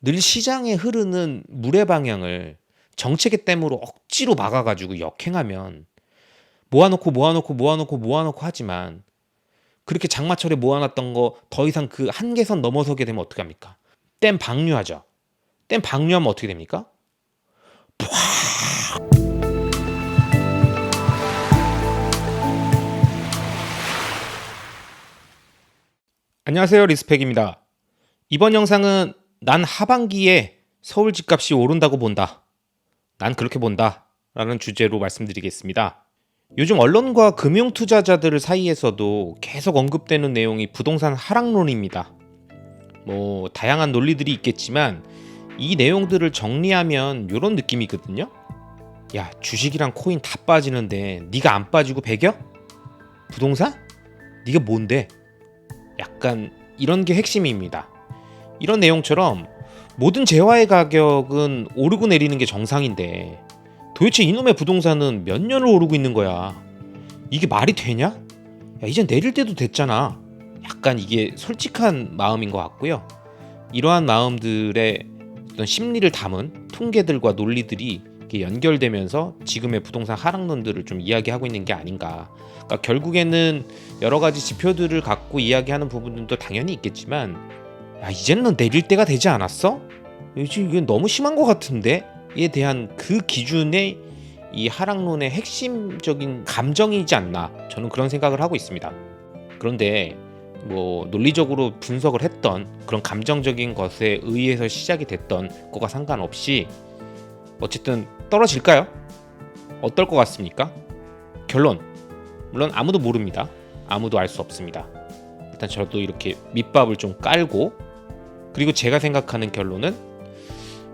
늘 시장에 흐르는 물의 방향을 정책의 땜으로 억지로 막아가지고 역행하면 모아놓고 모아놓고 모아놓고 모아놓고 하지만 그렇게 장마철에 모아놨던 거 더 이상 그 한계선 넘어서게 되면 어떻게 합니까? 댐 방류하죠. 댐 방류하면 어떻게 됩니까? 안녕하세요 리스펙입니다. 이번 영상은 난 하반기에 서울 집값이 오른다고 본다. 난 그렇게 본다. 라는 주제로 말씀드리겠습니다. 요즘 언론과 금융 투자자들 사이에서도 계속 언급되는 내용이 부동산 하락론입니다. 뭐 다양한 논리들이 있겠지만 이 내용들을 정리하면 이런 느낌이거든요. 야 주식이랑 코인 다 빠지는데 네가 안 빠지고 배겨? 부동산? 네가 뭔데? 약간 이런 게 핵심입니다. 이런 내용처럼 모든 재화의 가격은 오르고 내리는 게 정상인데 도대체 이놈의 부동산은 몇 년을 오르고 있는 거야. 이게 말이 되냐? 야, 이젠 내릴 때도 됐잖아. 약간 이게 솔직한 마음인 것 같고요. 이러한 마음들의 어떤 심리를 담은 통계들과 논리들이 연결되면서 지금의 부동산 하락론들을 좀 이야기하고 있는 게 아닌가. 그러니까 결국에는 여러 가지 지표들을 갖고 이야기하는 부분들도 당연히 있겠지만, 야 이제는 내릴 때가 되지 않았어? 이게 너무 심한 것 같은데? 에 대한 그 기준의 이 하락론의 핵심적인 감정이지 않나 저는 그런 생각을 하고 있습니다. 그런데 뭐 논리적으로 분석을 했던 그런 감정적인 것에 의해서 시작이 됐던 거가 상관없이 어쨌든 떨어질까요? 어떨 것 같습니까? 결론 물론 아무도 모릅니다. 아무도 알 수 없습니다. 일단 저도 이렇게 밑밥을 좀 깔고 그리고 제가 생각하는 결론은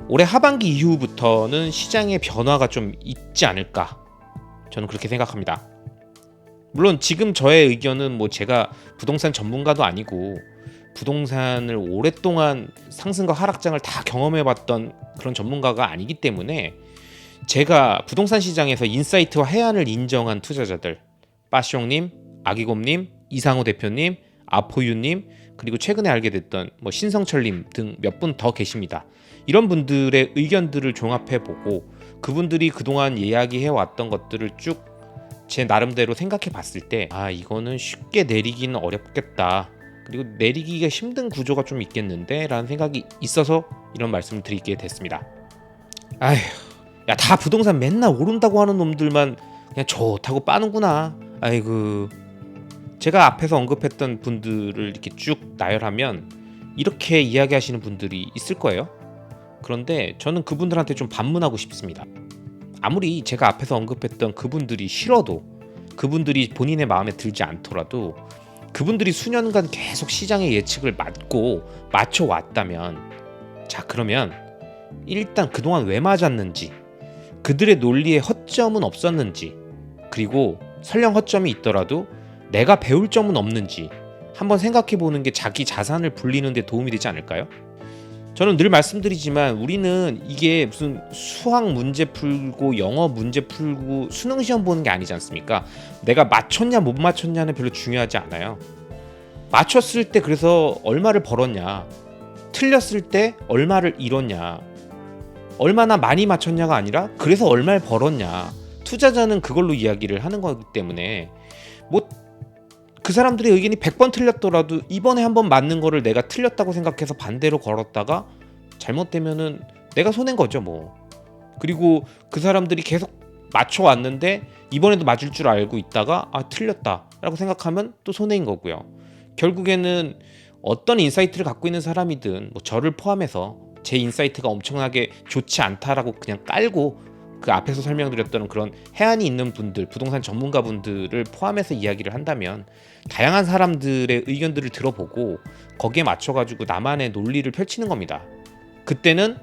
올해 하반기 이후부터는 시장의 변화가 좀 있지 않을까 저는 그렇게 생각합니다. 물론 지금 저의 의견은 뭐 제가 부동산 전문가도 아니고 부동산을 오랫동안 상승과 하락장을 다 경험해 봤던 그런 전문가가 아니기 때문에 제가 부동산 시장에서 인사이트와 해안을 인정한 투자자들 빠숑님, 아기곰님, 이상호 대표님, 아포유님 그리고 최근에 알게 됐던 뭐 신성철님 등 몇 분 더 계십니다. 이런 분들의 의견들을 종합해 보고 그분들이 그동안 이야기해 왔던 것들을 쭉 제 나름대로 생각해 봤을 때 아 이거는 쉽게 내리기는 어렵겠다. 그리고 내리기가 힘든 구조가 좀 있겠는데? 라는 생각이 있어서 이런 말씀을 드리게 됐습니다. 아휴 야 다 부동산 맨날 오른다고 하는 놈들만 그냥 좋다고 빠는구나. 아이고 제가 앞에서 언급했던 분들을 이렇게 쭉 나열하면 이렇게 이야기하시는 분들이 있을 거예요 그런데 저는 그분들한테 좀 반문하고 싶습니다. 아무리 제가 앞에서 언급했던 그분들이 싫어도 그분들이 본인의 마음에 들지 않더라도 그분들이 수년간 계속 시장의 예측을 맞고 맞춰 왔다면 자 그러면 일단 그동안 왜 맞았는지 그들의 논리에 허점은 없었는지 그리고 설령 허점이 있더라도 내가 배울 점은 없는지 한번 생각해 보는 게 자기 자산을 불리는 데 도움이 되지 않을까요? 저는 늘 말씀드리지만 우리는 이게 무슨 수학 문제 풀고 영어 문제 풀고 수능 시험 보는 게 아니지 않습니까? 내가 맞췄냐 못 맞췄냐는 별로 중요하지 않아요. 맞췄을 때 그래서 얼마를 벌었냐, 틀렸을 때 얼마를 잃었냐, 얼마나 많이 맞췄냐가 아니라 그래서 얼마를 벌었냐. 투자자는 그걸로 이야기를 하는 거기 때문에 뭐 그 사람들의 의견이 100번 틀렸더라도 이번에 한번 맞는 거를 내가 틀렸다고 생각해서 반대로 걸었다가 잘못되면은 내가 손해인 거죠, 뭐. 그리고 그 사람들이 계속 맞춰 왔는데 이번에도 맞을 줄 알고 있다가 아, 틀렸다라고 생각하면 또 손해인 거고요. 결국에는 어떤 인사이트를 갖고 있는 사람이든 뭐 저를 포함해서 제 인사이트가 엄청나게 좋지 않다라고 그냥 깔고 그 앞에서 설명드렸던 그런 해안이 있는 분들, 부동산 전문가분들을 포함해서 이야기를 한다면 다양한 사람들의 의견들을 들어보고 거기에 맞춰가지고 나만의 논리를 펼치는 겁니다. 그때는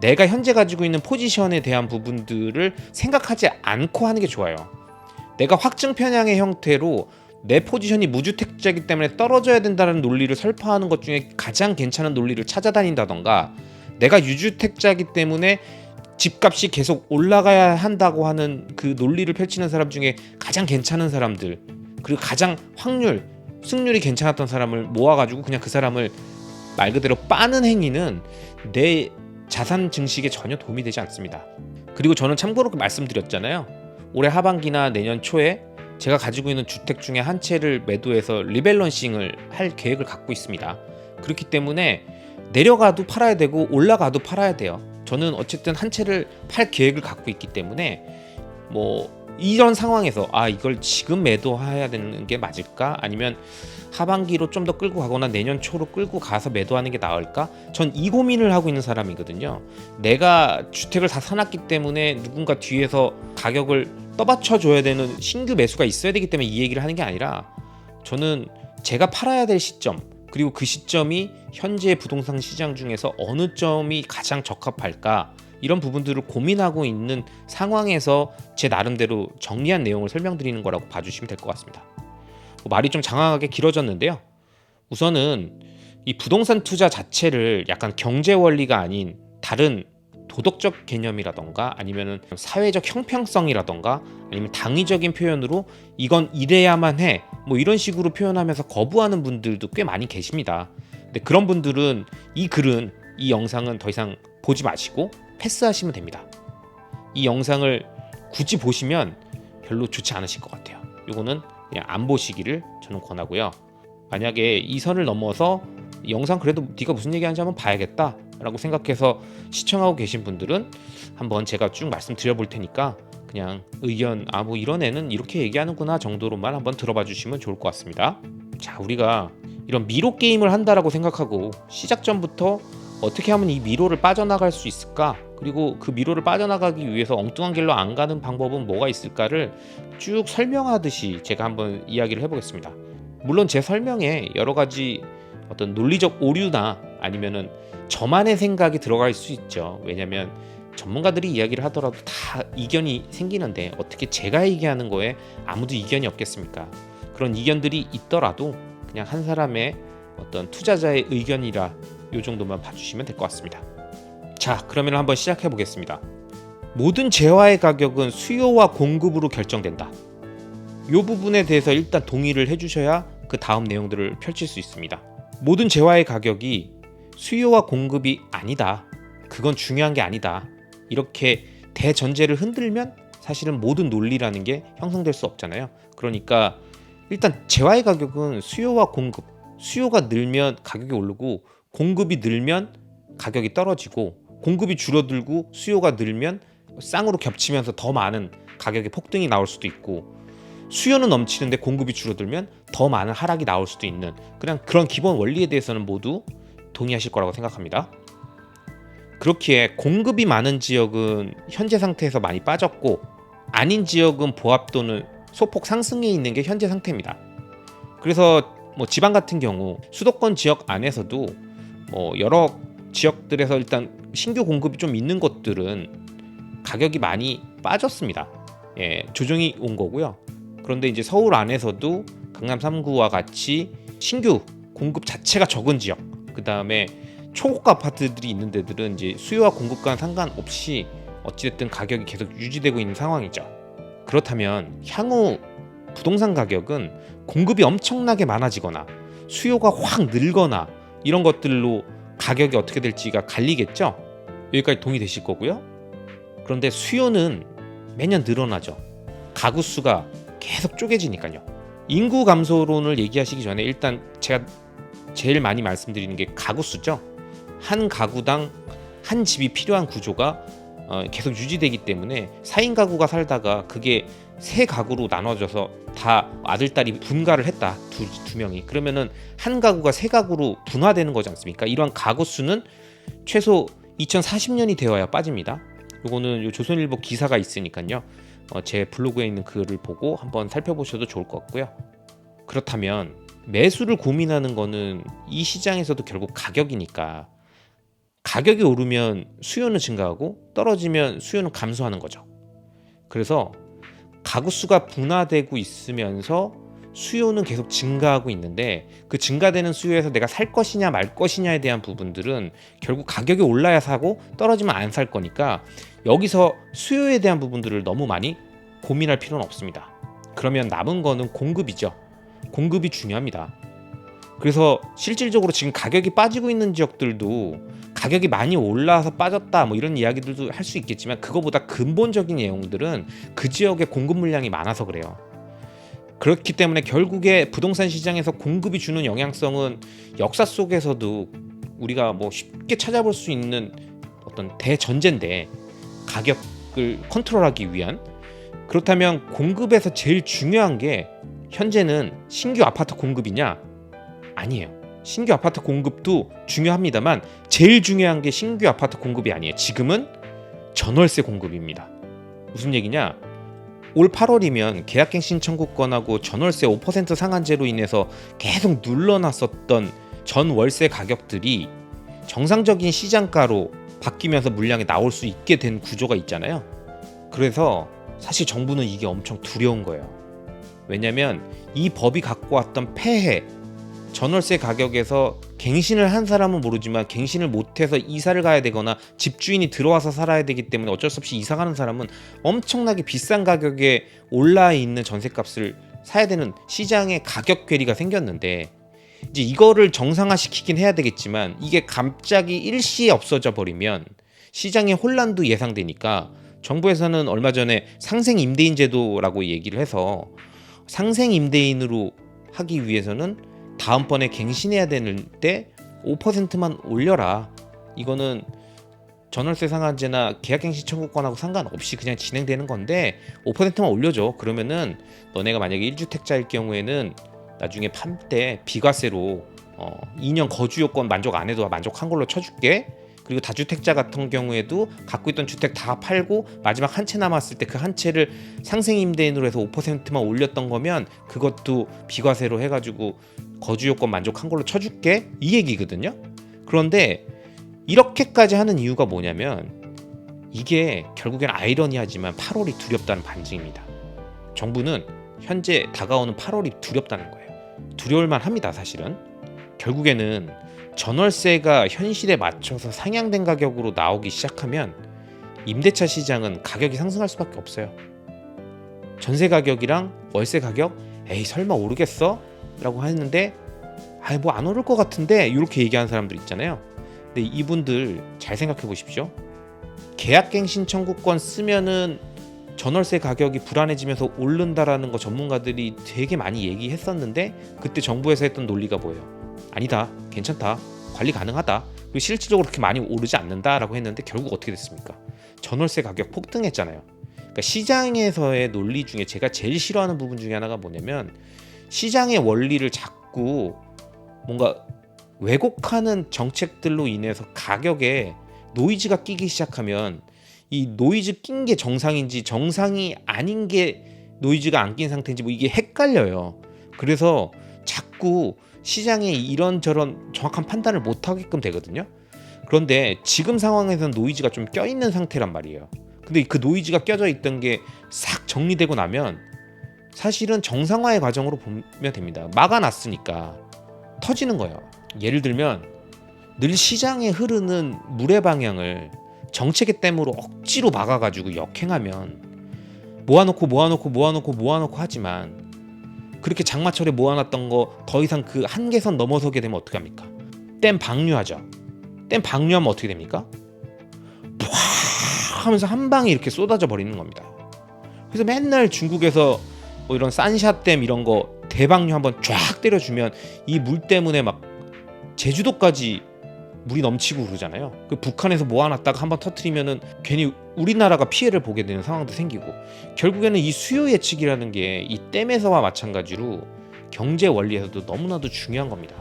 내가 현재 가지고 있는 포지션에 대한 부분들을 생각하지 않고 하는 게 좋아요. 내가 확증 편향의 형태로 내 포지션이 무주택자이기 때문에 떨어져야 된다는 논리를 설파하는 것 중에 가장 괜찮은 논리를 찾아다닌다던가 내가 유주택자이기 때문에 집값이 계속 올라가야 한다고 하는 그 논리를 펼치는 사람 중에 가장 괜찮은 사람들 그리고 가장 확률 승률이 괜찮았던 사람을 모아가지고 그냥 그 사람을 말 그대로 빠는 행위는 내 자산 증식에 전혀 도움이 되지 않습니다. 그리고 저는 참고로 말씀드렸잖아요. 올해 하반기나 내년 초에 제가 가지고 있는 주택 중에 한 채를 매도해서 리밸런싱을 할 계획을 갖고 있습니다. 그렇기 때문에 내려가도 팔아야 되고 올라가도 팔아야 돼요. 저는 어쨌든 한 채를 팔 계획을 갖고 있기 때문에 뭐 이런 상황에서 아 이걸 지금 매도해야 되는 게 맞을까 아니면 하반기로 좀 더 끌고 가거나 내년 초로 끌고 가서 매도하는 게 나을까? 전 이 고민을 하고 있는 사람이거든요. 내가 주택을 다 사놨기 때문에 누군가 뒤에서 가격을 떠받쳐 줘야 되는 신규 매수가 있어야 되기 때문에 이 얘기를 하는 게 아니라 저는 제가 팔아야 될 시점 그리고 그 시점이 현재 부동산 시장 중에서 어느 점이 가장 적합할까 이런 부분들을 고민하고 있는 상황에서 제 나름대로 정리한 내용을 설명드리는 거라고 봐주시면 될 것 같습니다. 뭐 말이 좀 장황하게 길어졌는데요. 우선은 이 부동산 투자 자체를 약간 경제 원리가 아닌 다른 도덕적 개념이라던가 아니면은 사회적 형평성이라던가 아니면 당위적인 표현으로 이건 이래야만 해 뭐 이런 식으로 표현하면서 거부하는 분들도 꽤 많이 계십니다. 근데 그런 분들은 이 글은 이 영상은 더 이상 보지 마시고 패스하시면 됩니다. 이 영상을 굳이 보시면 별로 좋지 않으실 것 같아요. 이거는 그냥 안 보시기를 저는 권하고요. 만약에 이 선을 넘어서 이 영상 그래도 네가 무슨 얘기하는지 한번 봐야겠다 라고 생각해서 시청하고 계신 분들은 한번 제가 쭉 말씀드려 볼 테니까 그냥 의견 아 뭐 이런 애는 이렇게 얘기하는구나 정도로만 한번 들어봐 주시면 좋을 것 같습니다. 자 우리가 이런 미로 게임을 한다라고 생각하고 시작 전부터 어떻게 하면 이 미로를 빠져나갈 수 있을까? 그리고 그 미로를 빠져나가기 위해서 엉뚱한 길로 안 가는 방법은 뭐가 있을까를 쭉 설명하듯이 제가 한번 이야기를 해보겠습니다. 물론 제 설명에 여러 가지 어떤 논리적 오류나 아니면은 저만의 생각이 들어갈 수 있죠. 왜냐면 전문가들이 이야기를 하더라도 다 이견이 생기는데 어떻게 제가 얘기하는 거에 아무도 이견이 없겠습니까? 그런 이견들이 있더라도 그냥 한 사람의 어떤 투자자의 의견이라 요 정도만 봐주시면 될 것 같습니다. 자, 그러면 한번 시작해 보겠습니다. 모든 재화의 가격은 수요와 공급으로 결정된다. 요 부분에 대해서 일단 동의를 해주셔야 그 다음 내용들을 펼칠 수 있습니다. 모든 재화의 가격이 수요와 공급이 아니다. 그건 중요한 게 아니다. 이렇게 대전제를 흔들면 사실은 모든 논리라는 게 형성될 수 없잖아요. 그러니까 일단 재화의 가격은 수요와 공급, 수요가 늘면 가격이 오르고 공급이 늘면 가격이 떨어지고 공급이 줄어들고 수요가 늘면 쌍으로 겹치면서 더 많은 가격의 폭등이 나올 수도 있고 수요는 넘치는데 공급이 줄어들면 더 많은 하락이 나올 수도 있는 그냥 그런 기본 원리에 대해서는 모두 동의하실 거라고 생각합니다. 그렇기에 공급이 많은 지역은 현재 상태에서 많이 빠졌고 아닌 지역은 보합 또는 소폭 상승해 있는 게 현재 상태입니다. 그래서 뭐 지방 같은 경우 수도권 지역 안에서도 뭐 여러 지역들에서 일단 신규 공급이 좀 있는 곳들은 가격이 많이 빠졌습니다. 예, 조정이 온 거고요. 그런데 이제 서울 안에서도 강남 3구와 같이 신규 공급 자체가 적은 지역, 그 다음에 초고가 아파트들이 있는 데들은 이제 수요와 공급과는 상관없이 어찌됐든 가격이 계속 유지되고 있는 상황이죠. 그렇다면 향후 부동산 가격은 공급이 엄청나게 많아지거나 수요가 확 늘거나 이런 것들로 가격이 어떻게 될지가 갈리겠죠. 여기까지 동의되실 거고요. 그런데 수요는 매년 늘어나죠. 가구 수가 계속 쪼개지니까요. 인구 감소론을 얘기하시기 전에 일단 제가 제일 많이 말씀드리는 게 가구 수죠. 한 가구당 한 집이 필요한 구조가 어, 계속 유지되기 때문에 4인 가구가 살다가 그게 세 가구로 나눠져서 다 아들 딸이 분가를 했다 두, 두 명이 그러면은 한 가구가 세 가구로 분화되는 거지 않습니까? 이러한 가구 수는 최소 2040년이 되어야 빠집니다. 요거는 요 조선일보 기사가 있으니까요. 어, 제 블로그에 있는 글을 보고 한번 살펴보셔도 좋을 것 같고요. 그렇다면 매수를 고민하는 거는 이 시장에서도 결국 가격이니까 가격이 오르면 수요는 증가하고 떨어지면 수요는 감소하는 거죠. 그래서 가구 수가 분화되고 있으면서 수요는 계속 증가하고 있는데 그 증가되는 수요에서 내가 살 것이냐 말 것이냐에 대한 부분들은 결국 가격이 올라야 사고 떨어지면 안 살 거니까 여기서 수요에 대한 부분들을 너무 많이 고민할 필요는 없습니다. 그러면 남은 거는 공급이죠. 공급이 중요합니다. 그래서 실질적으로 지금 가격이 빠지고 있는 지역들도 가격이 많이 올라서 빠졌다 뭐 이런 이야기들도 할 수 있겠지만 그거보다 근본적인 내용들은 그 지역의 공급 물량이 많아서 그래요. 그렇기 때문에 결국에 부동산 시장에서 공급이 주는 영향성은 역사 속에서도 우리가 뭐 쉽게 찾아볼 수 있는 어떤 대전제인데 가격을 컨트롤하기 위한 그렇다면 공급에서 제일 중요한 게 현재는 신규 아파트 공급이냐? 아니에요. 신규 아파트 공급도 중요합니다만 제일 중요한 게 신규 아파트 공급이 아니에요. 지금은 전월세 공급입니다. 무슨 얘기냐? 올 8월이면 계약갱신 청구권하고 전월세 5% 상한제로 인해서 계속 눌러놨었던 전월세 가격들이 정상적인 시장가로 바뀌면서 물량이 나올 수 있게 된 구조가 있잖아요. 그래서 사실 정부는 이게 엄청 두려운 거예요. 왜냐면 이 법이 갖고 왔던 폐해, 전월세 가격에서 갱신을 한 사람은 모르지만 갱신을 못해서 이사를 가야 되거나 집주인이 들어와서 살아야 되기 때문에 어쩔 수 없이 이사 가는 사람은 엄청나게 비싼 가격에 올라 있는 전세값을 사야 되는 시장의 가격 괴리가 생겼는데 이제 이거를 정상화시키긴 해야 되겠지만 이게 갑자기 일시에 없어져 버리면 시장의 혼란도 예상되니까 정부에서는 얼마 전에 상생 임대인 제도라고 얘기를 해서 상생 임대인으로 하기 위해서는 다음번에 갱신해야 되는 때 5%만 올려라. 이거는 전월세 상한제나 계약갱신 청구권하고 상관없이 그냥 진행되는 건데 5%만 올려줘. 그러면은 너네가 만약에 1주택자일 경우에는 나중에 판 때 비과세로 어 2년 거주 요건 만족 안 해도 만족한 걸로 쳐줄게. 그리고 다주택자 같은 경우에도 갖고 있던 주택 다 팔고 마지막 한 채 남았을 때 그 한 채를 상생 임대인으로 해서 5%만 올렸던 거면 그것도 비과세로 해가지고 거주 요건 만족한 걸로 쳐줄게 이 얘기거든요. 그런데 이렇게까지 하는 이유가 뭐냐면 이게 결국엔 아이러니하지만 8월이 두렵다는 반증입니다. 정부는 현재 다가오는 8월이 두렵다는 거예요. 두려울만 합니다, 사실은. 결국에는 전월세가 현실에 맞춰서 상향된 가격으로 나오기 시작하면 임대차 시장은 가격이 상승할 수밖에 없어요. 전세 가격이랑 월세 가격 에이 설마 오르겠어? 라고 했는데 아이 뭐 안 오를 것 같은데 이렇게 얘기하는 사람들 있잖아요. 근데 이분들 잘 생각해 보십시오. 계약갱신 청구권 쓰면은 전월세 가격이 불안해지면서 오른다라는 거 전문가들이 되게 많이 얘기했었는데 그때 정부에서 했던 논리가 뭐예요? 아니다. 괜찮다. 관리 가능하다. 그리고 실질적으로 그렇게 많이 오르지 않는다라고 했는데 결국 어떻게 됐습니까? 전월세 가격 폭등했잖아요. 그러니까 시장에서의 논리 중에 제가 제일 싫어하는 부분 중에 하나가 뭐냐면 시장의 원리를 자꾸 뭔가 왜곡하는 정책들로 인해서 가격에 노이즈가 끼기 시작하면 이 노이즈 낀 게 정상인지 정상이 아닌 게 노이즈가 안 낀 상태인지 뭐 이게 헷갈려요. 그래서 자꾸 시장에 이런저런 정확한 판단을 못 하게끔 되거든요. 그런데 지금 상황에서는 노이즈가 좀 껴있는 상태란 말이에요. 근데 그 노이즈가 껴져 있던 게 싹 정리되고 나면 사실은 정상화의 과정으로 보면 됩니다. 막아놨으니까 터지는 거예요. 예를 들면 늘 시장에 흐르는 물의 방향을 정책의 땜으로 억지로 막아가지고 역행하면 모아놓고 모아놓고 모아놓고 모아놓고 하지만 그렇게 장마철에 모아놨던 거 더 이상 그 한계선 넘어서게 되면 어떻게 합니까? 댐 방류하죠. 댐 방류하면 어떻게 됩니까? 푸 하면서 한 방에 이렇게 쏟아져 버리는 겁니다. 그래서 맨날 중국에서 뭐 이런 산샤댐 이런 거 대방류 한번 쫙 때려주면 이 물 때문에 막 제주도까지 물이 넘치고 그러잖아요. 그 북한에서 모아놨다가 한번 터트리면은 괜히 우리나라가 피해를 보게 되는 상황도 생기고 결국에는 이 수요 예측이라는 게 이 댐에서와 마찬가지로 경제 원리에서도 너무나도 중요한 겁니다.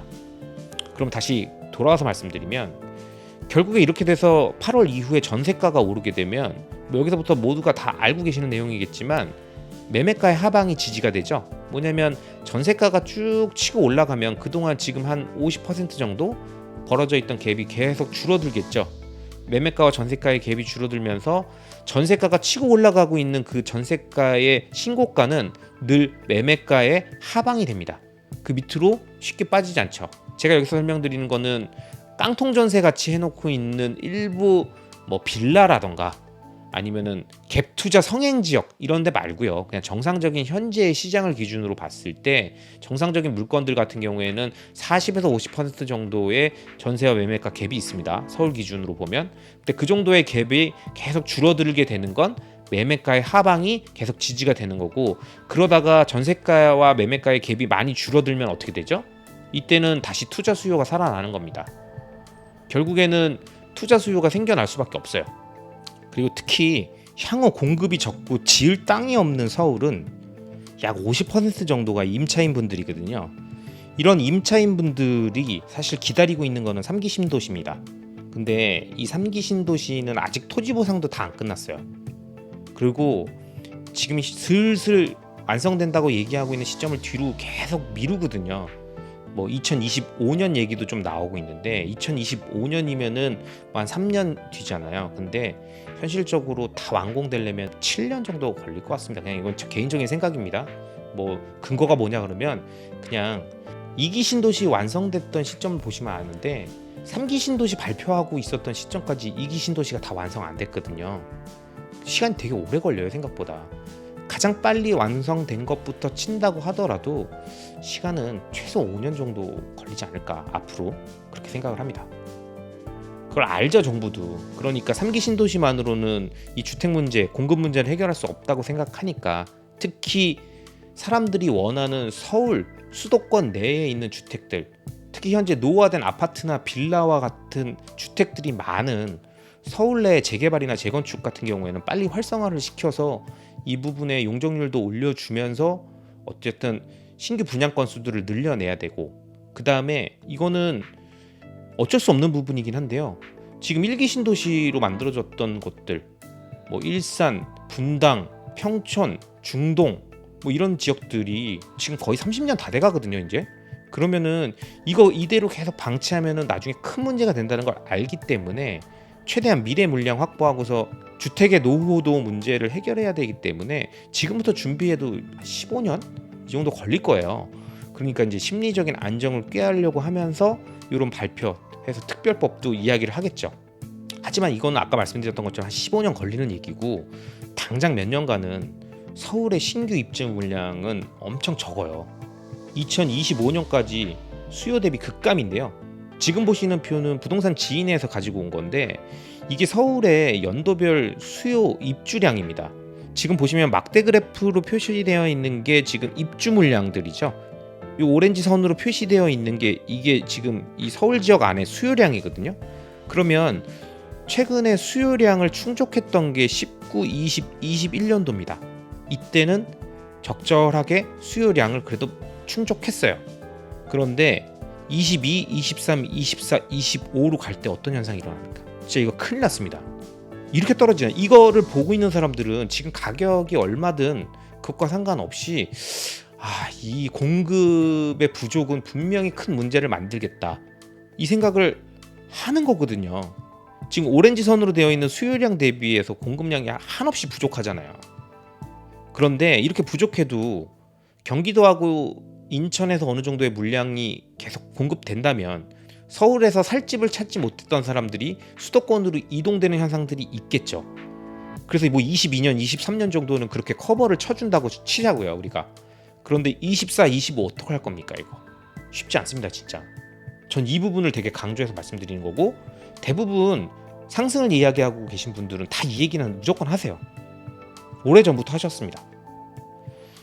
그럼 다시 돌아와서 말씀드리면 결국에 이렇게 돼서 8월 이후에 전세가가 오르게 되면 뭐 여기서부터 모두가 다 알고 계시는 내용이겠지만 매매가의 하방이 지지가 되죠. 뭐냐면 전세가가 쭉 치고 올라가면 그동안 지금 한 50% 정도 벌어져 있던 갭이 계속 줄어들겠죠. 매매가와 전세가의 갭이 줄어들면서 전세가가 치고 올라가고 있는 그 전세가의 신고가는 늘 매매가의 하방이 됩니다. 그 밑으로 쉽게 빠지지 않죠. 제가 여기서 설명드리는 거는 깡통 전세 같이 해놓고 있는 일부 뭐 빌라라던가 아니면은 갭 투자 성행 지역 이런 데 말고요. 그냥 정상적인 현재의 시장을 기준으로 봤을 때 정상적인 물건들 같은 경우에는 40에서 50% 정도의 전세와 매매가 갭이 있습니다. 서울 기준으로 보면. 근데 그 정도의 갭이 계속 줄어들게 되는 건 매매가의 하방이 계속 지지가 되는 거고 그러다가 전세가와 매매가의 갭이 많이 줄어들면 어떻게 되죠? 이때는 다시 투자 수요가 살아나는 겁니다. 결국에는 투자 수요가 생겨날 수밖에 없어요. 그리고 특히 향후 공급이 적고 지을 땅이 없는 서울은 약 50% 정도가 임차인 분들이거든요. 이런 임차인 분들이 사실 기다리고 있는 거는 3기 신도시입니다. 근데 이 3기 신도시는 아직 토지 보상도 다 안 끝났어요. 그리고 지금 슬슬 완성된다고 얘기하고 있는 시점을 뒤로 계속 미루거든요. 뭐 2025년 얘기도 좀 나오고 있는데 2025년이면은 한 3년 뒤잖아요. 근데 현실적으로 다 완공되려면 7년 정도 걸릴 것 같습니다. 그냥 이건 제 개인적인 생각입니다. 뭐 근거가 뭐냐 그러면 그냥 2기 신도시 완성됐던 시점을 보시면 아는데 3기 신도시 발표하고 있었던 시점까지 2기 신도시가 다 완성 안 됐거든요. 시간이 되게 오래 걸려요 생각보다. 가장 빨리 완성된 것부터 친다고 하더라도 시간은 최소 5년 정도 걸리지 않을까 앞으로 그렇게 생각을 합니다. 그걸 알죠 정부도. 그러니까 3기 신도시만으로는 이 주택 문제, 공급 문제를 해결할 수 없다고 생각하니까 특히 사람들이 원하는 서울 수도권 내에 있는 주택들, 특히 현재 노후화된 아파트나 빌라와 같은 주택들이 많은 서울 내 재개발이나 재건축 같은 경우에는 빨리 활성화를 시켜서 이 부분의 용적률도 올려주면서 어쨌든 신규 분양 건 수들을 늘려내야 되고 그 다음에 이거는 어쩔 수 없는 부분이긴 한데요. 지금 일기 신도시로 만들어졌던 곳들, 뭐 일산, 분당, 평촌, 중동 뭐 이런 지역들이 지금 거의 30년 다 돼가거든요. 이제 그러면은 이거 이대로 계속 방치하면은 나중에 큰 문제가 된다는 걸 알기 때문에 최대한 미래 물량 확보하고서 주택의 노후도 문제를 해결해야 되기 때문에 지금부터 준비해도 15년 이 정도 걸릴 거예요. 그러니까 이제 심리적인 안정을 꾀하려고 하면서 이런 발표해서 특별법도 이야기를 하겠죠. 하지만 이거는 아까 말씀드렸던 것처럼 한 15년 걸리는 얘기고 당장 몇 년간은 서울의 신규 입증 물량은 엄청 적어요. 2025년까지 수요 대비 극감인데요. 지금 보시는 표는 부동산 지인에서 가지고 온 건데 이게 서울의 연도별 수요 입주량입니다. 지금 보시면 막대 그래프로 표시되어 있는 게 지금 입주 물량들이죠. 이 오렌지 선으로 표시되어 있는 게 이게 지금 이 서울 지역 안에 수요량이거든요. 그러면 최근에 수요량을 충족했던 게 19, 20, 21년도입니다. 이때는 적절하게 수요량을 그래도 충족했어요. 그런데 22, 23, 24, 25로 갈 때 어떤 현상이 일어납니까? 진짜 이거 큰일 났습니다. 이렇게 떨어지는 이거를 보고 있는 사람들은 지금 가격이 얼마든 그것과 상관없이 아, 이 공급의 부족은 분명히 큰 문제를 만들겠다. 이 생각을 하는 거거든요. 지금 오렌지 선으로 되어 있는 수요량 대비해서 공급량이 한없이 부족하잖아요. 그런데 이렇게 부족해도 경기도하고 인천에서 어느 정도의 물량이 계속 공급된다면 서울에서 살 집을 찾지 못했던 사람들이 수도권으로 이동되는 현상들이 있겠죠. 그래서 뭐 22년, 23년 정도는 그렇게 커버를 쳐준다고 치자고요, 우리가. 그런데 24, 25 어떻게 할 겁니까, 이거? 쉽지 않습니다, 진짜. 전 이 부분을 되게 강조해서 말씀드리는 거고 대부분 상승을 이야기하고 계신 분들은 다 이 얘기는 무조건 하세요. 오래 전부터 하셨습니다.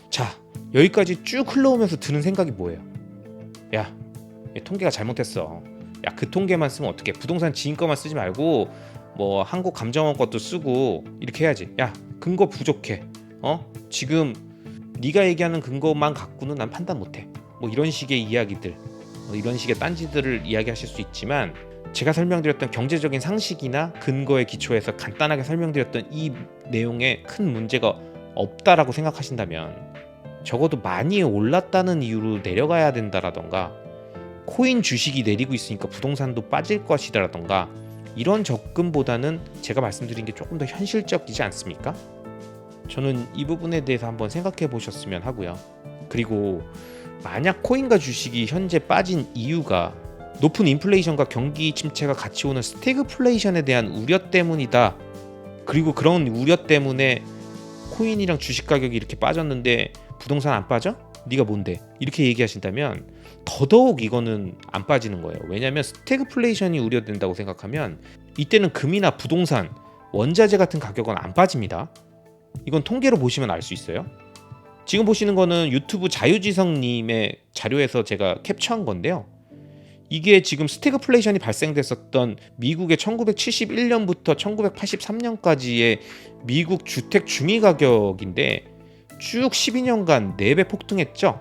자, 여기까지 쭉 흘러오면서 드는 생각이 뭐예요? 야, 통계가 잘못했어. 야, 그 통계만 쓰면 어떻게? 부동산 지인 거만 쓰지 말고 뭐 한국 감정원 것도 쓰고 이렇게 해야지. 야, 근거 부족해. 어? 지금 네가 얘기하는 근거만 갖고는 난 판단 못해. 뭐 이런 식의 이야기들, 뭐 이런 식의 딴지들을 이야기하실 수 있지만 제가 설명드렸던 경제적인 상식이나 근거에 기초해서 간단하게 설명드렸던 이 내용에 큰 문제가 없다라고 생각하신다면 적어도 많이 올랐다는 이유로 내려가야 된다라던가 코인 주식이 내리고 있으니까 부동산도 빠질 것이다라던가 이런 접근보다는 제가 말씀드린 게 조금 더 현실적이지 않습니까? 저는 이 부분에 대해서 한번 생각해 보셨으면 하고요. 그리고 만약 코인과 주식이 현재 빠진 이유가 높은 인플레이션과 경기 침체가 같이 오는 스태그플레이션에 대한 우려 때문이다 그리고 그런 우려 때문에 코인이랑 주식 가격이 이렇게 빠졌는데 부동산 안 빠져? 네가 뭔데? 이렇게 얘기하신다면 더더욱 이거는 안 빠지는 거예요. 왜냐하면 스태그플레이션이 우려된다고 생각하면 이때는 금이나 부동산, 원자재 같은 가격은 안 빠집니다. 이건 통계로 보시면 알 수 있어요. 지금 보시는 거는 유튜브 자유지성님의 자료에서 제가 캡처한 건데요. 이게 지금 스태그플레이션이 발생됐었던 미국의 1971년부터 1983년까지의 미국 주택 중위 가격인데 쭉 12년간 4배 폭등했죠.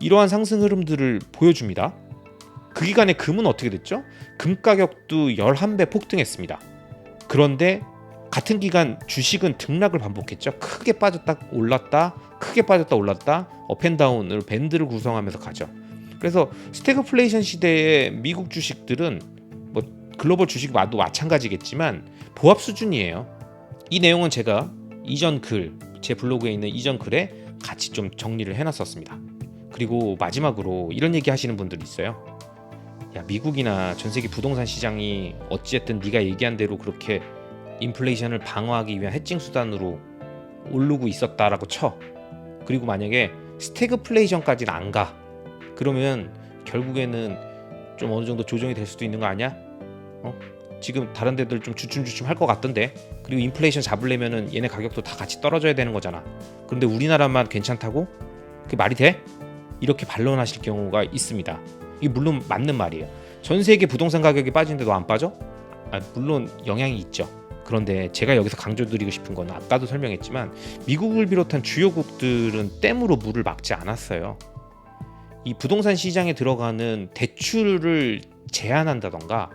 이러한 상승 흐름들을 보여줍니다. 그 기간에 금은 어떻게 됐죠? 금 가격도 11배 폭등했습니다. 그런데 같은 기간 주식은 등락을 반복했죠. 크게 빠졌다 올랐다, 크게 빠졌다 올랐다, 업앤다운을 밴드를 구성하면서 가죠. 그래서 스태그플레이션 시대의 미국 주식들은 뭐 글로벌 주식 마도 마찬가지겠지만 보합 수준이에요. 이 내용은 제가 이전 글, 제 블로그에 있는 이전 글에 같이 좀 정리를 해놨었습니다. 그리고 마지막으로 이런 얘기 하시는 분들이 있어요. 야 미국이나 전 세계 부동산 시장이 어찌됐든 네가 얘기한 대로 그렇게 인플레이션을 방어하기 위한 해칭 수단으로 오르고 있었다라고 쳐. 그리고 만약에 스태그플레이션까지는 안 가. 그러면 결국에는 좀 어느 정도 조정이 될 수도 있는 거 아니야? 어? 지금 다른 데들 좀 주춤주춤 할 것 같던데. 그리고 인플레이션 잡으려면은 얘네 가격도 다 같이 떨어져야 되는 거잖아. 그런데 우리나라만 괜찮다고? 그게 말이 돼? 이렇게 반론하실 경우가 있습니다. 이게 물론 맞는 말이에요. 전 세계 부동산 가격이 빠지는데도 안 빠져? 아, 물론 영향이 있죠. 그런데 제가 여기서 강조드리고 싶은 건 아까도 설명했지만 미국을 비롯한 주요국들은 댐으로 물을 막지 않았어요. 이 부동산 시장에 들어가는 대출을 제한한다던가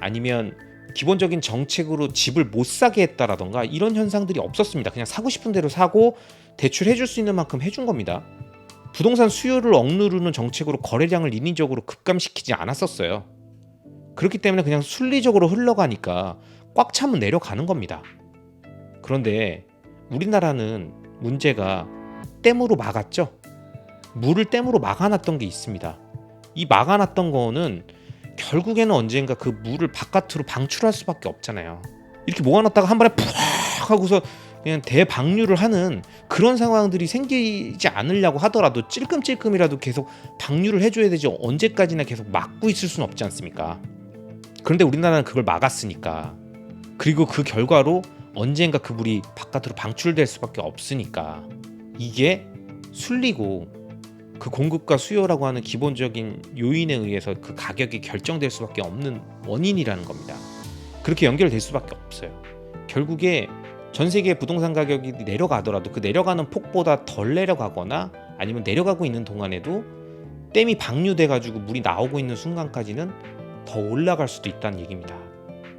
아니면 기본적인 정책으로 집을 못 사게 했다라던가 이런 현상들이 없었습니다. 그냥 사고 싶은 대로 사고 대출 해 줄 수 있는 만큼 해준 겁니다. 부동산 수요를 억누르는 정책으로 거래량을 인위적으로 급감시키지 않았었어요. 그렇기 때문에 그냥 순리적으로 흘러가니까 꽉 차면 내려가는 겁니다. 그런데 우리나라는 문제가 댐으로 막았죠. 물을 댐으로 막아놨던 게 있습니다. 이 막아놨던 거는 결국에는 언젠가 그 물을 바깥으로 방출할 수밖에 없잖아요. 이렇게 모아놨다가 한 번에 푹 하고서 그냥 대방류를 하는 그런 상황들이 생기지 않으려고 하더라도 찔끔찔끔이라도 계속 방류를 해줘야 되지 언제까지나 계속 막고 있을 수는 없지 않습니까? 그런데 우리나라는 그걸 막았으니까 그리고 그 결과로 언젠가 그 물이 바깥으로 방출될 수밖에 없으니까 이게 순리고 그 공급과 수요라고 하는 기본적인 요인에 의해서 그 가격이 결정될 수밖에 없는 원인이라는 겁니다. 그렇게 연결될 수밖에 없어요. 결국에 전 세계 부동산 가격이 내려가더라도 그 내려가는 폭보다 덜 내려가거나 아니면 내려가고 있는 동안에도 댐이 방류돼 가지고 물이 나오고 있는 순간까지는 더 올라갈 수도 있다는 얘기입니다.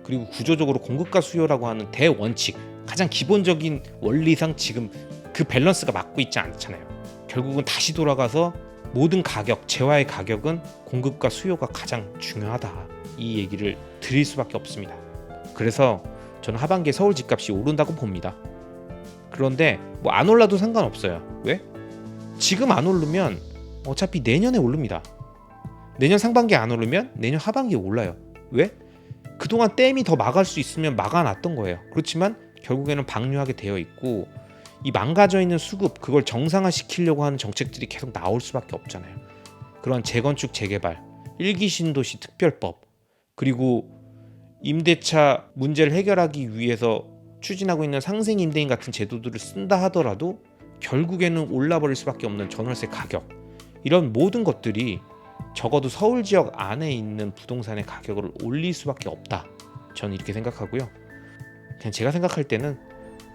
그리고 구조적으로 공급과 수요라고 하는 대원칙 가장 기본적인 원리상 지금 그 밸런스가 맞고 있지 않잖아요. 결국은 다시 돌아가서 모든 가격, 재화의 가격은 공급과 수요가 가장 중요하다. 이 얘기를 드릴 수밖에 없습니다. 그래서 저는 하반기에 서울 집값이 오른다고 봅니다. 그런데 뭐 안 올라도 상관없어요. 왜? 지금 안 오르면 어차피 내년에 오릅니다. 내년 상반기에 안 오르면 내년 하반기에 올라요. 왜? 그동안 댐이 더 막을 수 있으면 막아놨던 거예요. 그렇지만 결국에는 방류하게 되어 있고 이 망가져 있는 수급 그걸 정상화시키려고 하는 정책들이 계속 나올 수밖에 없잖아요. 그런 재건축 재개발, 일기 신도시 특별법 그리고 임대차 문제를 해결하기 위해서 추진하고 있는 상생 임대인 같은 제도들을 쓴다 하더라도 결국에는 올라버릴 수밖에 없는 전월세 가격 이런 모든 것들이 적어도 서울 지역 안에 있는 부동산의 가격을 올릴 수밖에 없다. 저는 이렇게 생각하고요. 그냥 제가 생각할 때는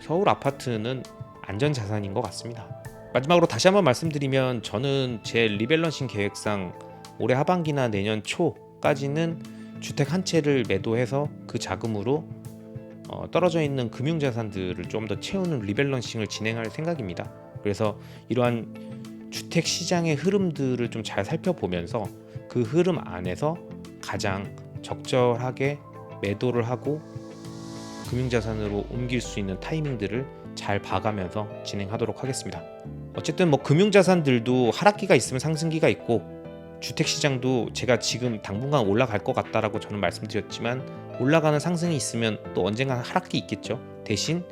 서울 아파트는 안전 자산인 것 같습니다. 마지막으로 다시 한번 말씀드리면 저는 제 리밸런싱 계획상 올해 하반기나 내년 초까지는 주택 한 채를 매도해서 그 자금으로 어, 떨어져 있는 금융 자산들을 좀 더 채우는 리밸런싱을 진행할 생각입니다. 그래서 이러한 주택 시장의 흐름들을 좀 잘 살펴보면서 그 흐름 안에서 가장 적절하게 매도를 하고 금융 자산으로 옮길 수 있는 타이밍들을 잘 봐가면서 진행하도록 하겠습니다. 어쨌든 뭐 금융 자산들도 하락기가 있으면 상승기가 있고 주택 시장도 제가 지금 당분간 올라갈 것 같다라고 저는 말씀드렸지만 올라가는 상승이 있으면 또 언젠가 하락이 있겠죠. 대신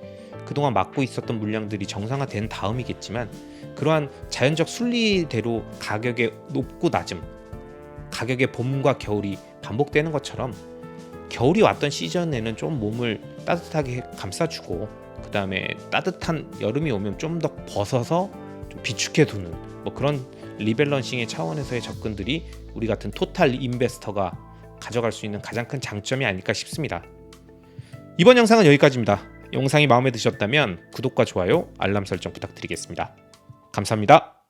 그동안 막고 있었던 물량들이 정상화된 다음이겠지만 그러한 자연적 순리대로 가격의 높고 낮음, 가격의 봄과 겨울이 반복되는 것처럼 겨울이 왔던 시즌에는 좀 몸을 따뜻하게 감싸주고 그 다음에 따뜻한 여름이 오면 좀 더 벗어서 좀 비축해 두는 뭐 그런 리밸런싱의 차원에서의 접근들이 우리 같은 토탈 인베스터가 가져갈 수 있는 가장 큰 장점이 아닐까 싶습니다. 이번 영상은 여기까지입니다. 영상이 마음에 드셨다면 구독과 좋아요, 알람 설정 부탁드리겠습니다. 감사합니다.